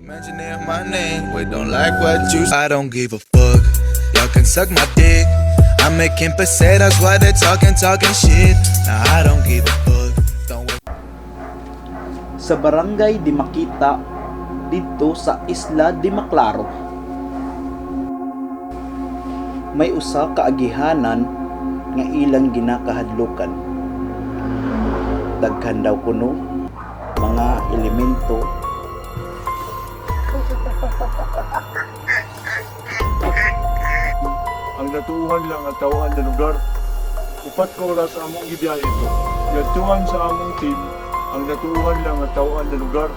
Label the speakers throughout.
Speaker 1: Mentioning my name, we don't like what you I don't give a fuck. Y'all can suck my dick. I'm making pesetas while they're talking, talking shit. Nah, I don't give a fuck. Don't wait.
Speaker 2: sa barangay di makita dito sa Isla di Maclaro. May usa ka agihanan nga ilang ginakahadlukan. Daghan daw kuno mga elemento
Speaker 3: natuuhan lang at tawaan na lugar. Upat ka oras among gibiyahe ito. Yatuan sa among team, ang natuuhan lang at tawaan na lugar.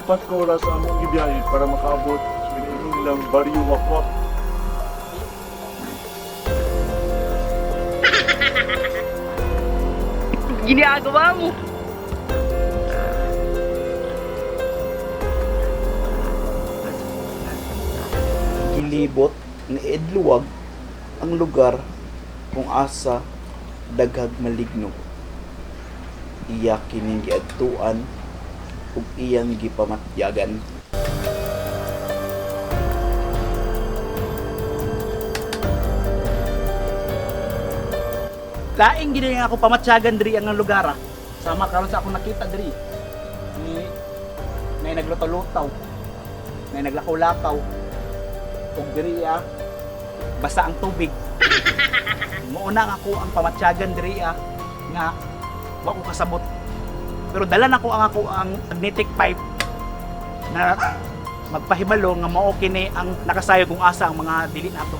Speaker 3: Upat ka oras among gibiyahe para makaabot sa iniinom lang baryo wakwak.
Speaker 4: ginagawa mo?
Speaker 2: gilibot ni Edluwag ang lugar kung asa daghag maligno. Iya kining giadtuan ug iyang gipamatyagan. Laing nga ako pamatyagan diri ang lugar ah. Sama karon sa ako nakita diri. Ni may nagluto-lutaw. May naglakaw-lakaw. Ug diri ah, basa ang tubig. Muuna nga ako ang pamatyagan diri ah, nga wa ko kasabot. Pero dala na ko ang ako ang magnetic pipe na magpahibalo nga mao kini ang nakasayod kung asa ang mga dili nato.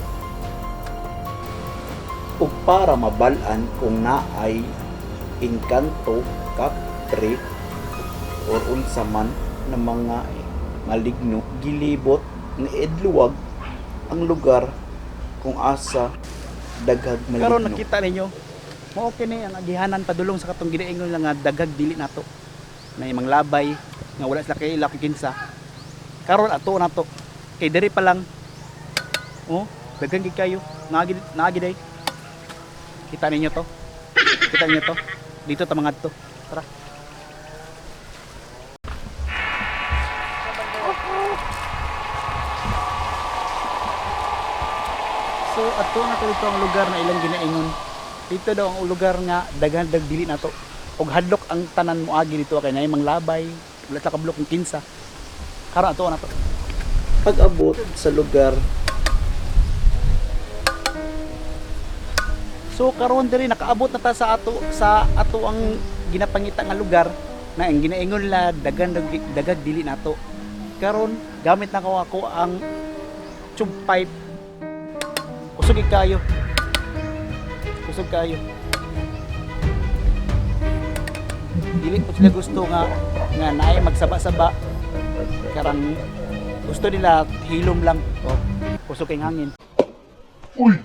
Speaker 2: Ug para mabalan kung naay inkanto, kapre, or unsa man na mga maligno gilibot ni Edluwag ang lugar kung asa daghag maligno. Karon nakita ninyo, mao kini ang agihanan padulong sa katong ginaingon nga daghag dili nato. Na imang labay nga wala sila kay ila kung kinsa. Karon ato na to. Kay diri pa lang. Oh, daghang gid kayo. Nagi nagi day. Kita ninyo to. Kita ninyo to. Dito ta mga to. Tara. So ato na to ang lugar na ilang ginaingon. Dito daw ang lugar nga daghan dag dili nato. Og hadlok ang tanan mo agi dito kay nay labay, wala ta kablok ng kinsa. Karon ato na to. Pag-abot sa lugar So karon diri nakaabot na ta sa ato sa ato ang ginapangita nga lugar na ang ginaingon la dagan dag- dagag dili nato. Karon gamit na ko ako ang tube pipe Gid kayo. Kusog kayo. Dili ko sila gusto nga nga naay magsaba-saba. Karang gusto nila hilom lang. Oh, kusog kay hangin.
Speaker 3: Uy!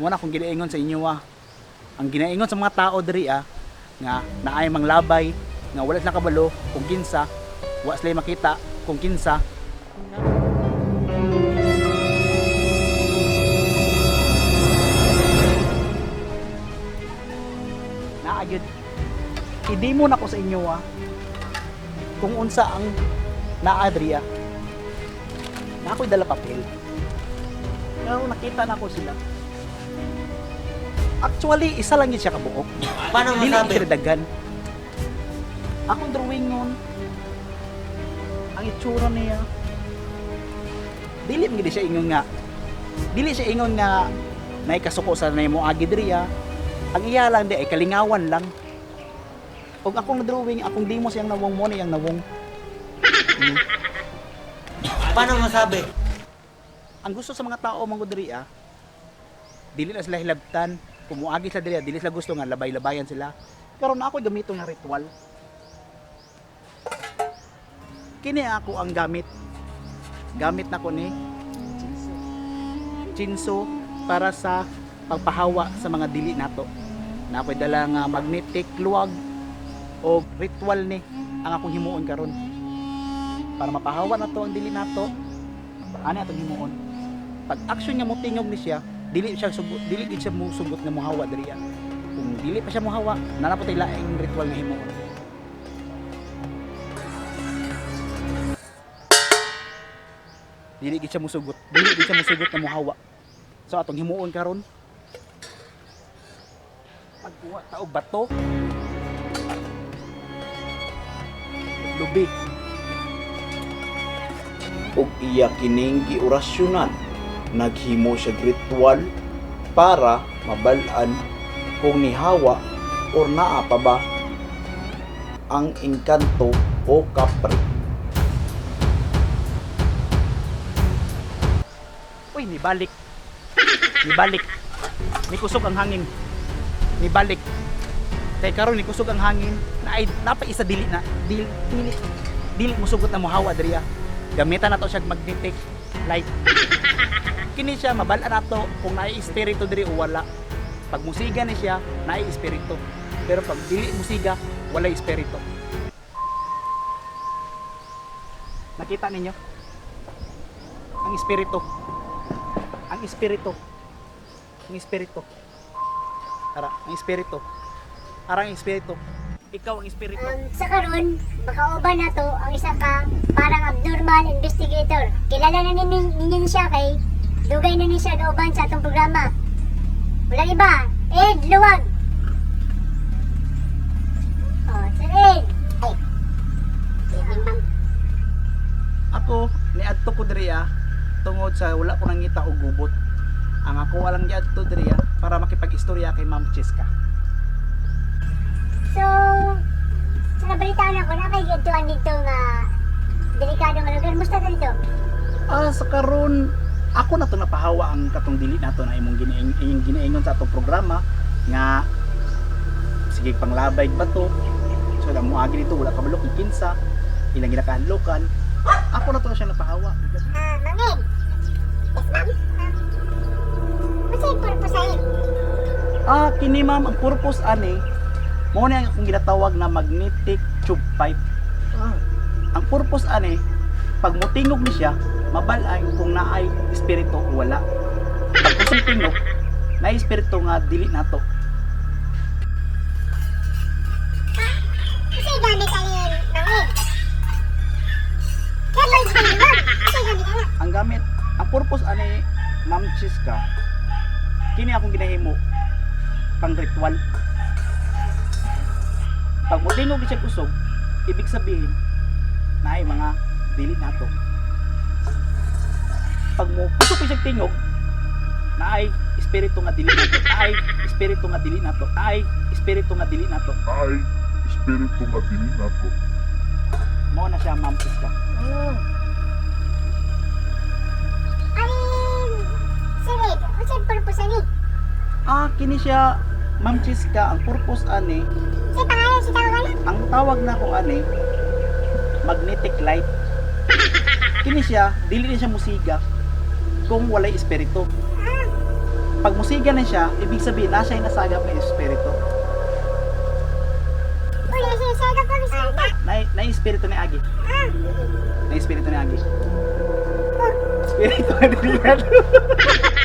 Speaker 2: Muna akong ginaingon sa inyo ah. Ang ginaingon sa mga tao diri ah nga naay manglabay nga wala sila kabalo kung kinsa, wa sila makita kung kinsa. I-demo na ko sa inyo ah. Kung unsa ang naadriya. Na ako'y dala papel. Pero nakita na ko sila. Actually, isa lang yun siya kabuok.
Speaker 5: Paano
Speaker 2: Dili
Speaker 5: masabi?
Speaker 2: dagan. Akong drawing nun, ang itsura niya, dili mo gid siya ingon nga, dili siya ingon nga, may kasuko sa na mo agi diriya. Ang iya lang di ay kalingawan lang. Og akong drawing, akong demo siyang nawong mo niyang nawong.
Speaker 5: Paano masabi?
Speaker 2: ang gusto sa mga tao mga diriya dili na sila hilabtan. Kumuagi sa diriya dili sila gusto nga labay-labayan sila. Pero na ako gamito nga ritual. Kini ako ang gamit. Gamit na ko ni chinso para sa pagpahawa sa mga dili nato. Na ako'y dala nga magnetic luwag o ritual ni ang akong himuon karon. Para mapahawa na to ang dili nato ani atong himuon. Pag action nga motingog ni siya dili siya sugot dili gid siya mo sugot nga mohawa diri kung dili pa siya mohawa nalapot ay laing ritual nga himuon. Dili gid siya musugot dili gid siya musugot nga mohawa so atong himuon karon. Pagkuha tao bato. Lubi ug iya kining giorasyonan naghimo siya ritual para mabal-an kung nihawa or naa pa ba ang engkanto o kapre. Uy, nibalik. Nibalik. Nikusog ang hangin. Nibalik. Kay karon nikusog ang hangin na ay napa isa dili na dili dili dili musugot na muhawa diriya. Gamitan nato siya magnetic light. Kini siya mabal-an nato kung naay espiritu diri o wala. Pag musiga ni siya, naay espiritu. Pero pag dili musiga, wala espiritu. Nakita ninyo? Ang espiritu. Ang espiritu. Ang espiritu. Ara, ang espiritu. Ara, ang espiritu. Ikaw ang espiritu.
Speaker 6: Um, sa karon, makauban na to ang isa ka parang abnormal investigator. Kilala na ninyo, ninyo siya kay dugay na ni siya kauban sa atong programa. Wala iba, Ed Luwag. Oh, Sir Ed. Ay. Sige, ma'am.
Speaker 2: Ako, niadto ko diriya tungod sa wala ko nangita og gubot. Ang ako walang giadto diriya para makipag-istorya kay Ma'am Cheska.
Speaker 6: So, sa nabalitaan ako na kay gituan dito nga delikado nga lugar. Musta dito?
Speaker 2: Ah, sa karon ako na to napahawa ang katong dili nato na imong giniing imong giniingon sa atong programa nga sige panglabay ba to so na muagi dito wala kabalo kung kinsa ilang ginakahanlokan ako na to siya napahawa
Speaker 6: Ah, mangin. Yes, ma'am. Yung purpose sa'yo?
Speaker 2: ah kini ma'am ang purpose ani mo na ang akong ginatawag na magnetic tube pipe ang purpose ani pag mutingog ni siya mabalay kung naay espiritu o wala pag kusang tingog na espiritu nga dili nato
Speaker 6: Kasi gamit alin, mangin. Kaya? Kasi gamit alin.
Speaker 2: ang gamit ang purpose ani ma'am Chiska kini akong ginahimo pang ritual pag mutingog siya kusog ibig sabihin na ay mga dili nato pag mo kusog siya tingog na ay espiritu nga dili nato na ay espiritu nga dili nato na ay espiritu nga dili nato
Speaker 3: Ay, espiritu nga dili nato.
Speaker 2: mao na siya
Speaker 6: yung purpose ani?
Speaker 2: ah kini siya ma'am Chiska ang purpose ani?
Speaker 6: Sa tawag
Speaker 2: ang tawag na ko ani magnetic light. Kini siya dili na siya musiga kung walay espiritu. Pag musiga na siya ibig sabihin na siya nasagap ng espiritu. Na na espiritu ni Agi. Na espiritu ni Agi. Espiritu ni Agi